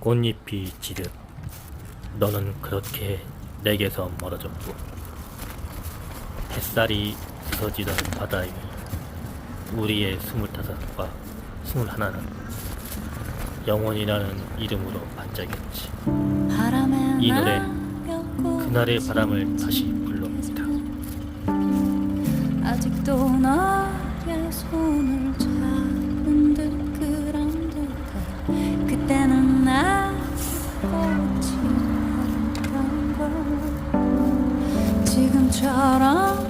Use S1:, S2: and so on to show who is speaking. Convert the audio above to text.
S1: 꽃잎이 지듯 너는 그렇게 내게서 멀어졌고 햇살이 부서지던 바다에 우리의 스물다섯과 스물하나는 영원이라는 이름으로 반짝였지. 이 노래, 그날의 바람을 다시 불러옵니다.
S2: 아직도 너의 손을 잡은 듯 그런 듯 지금처럼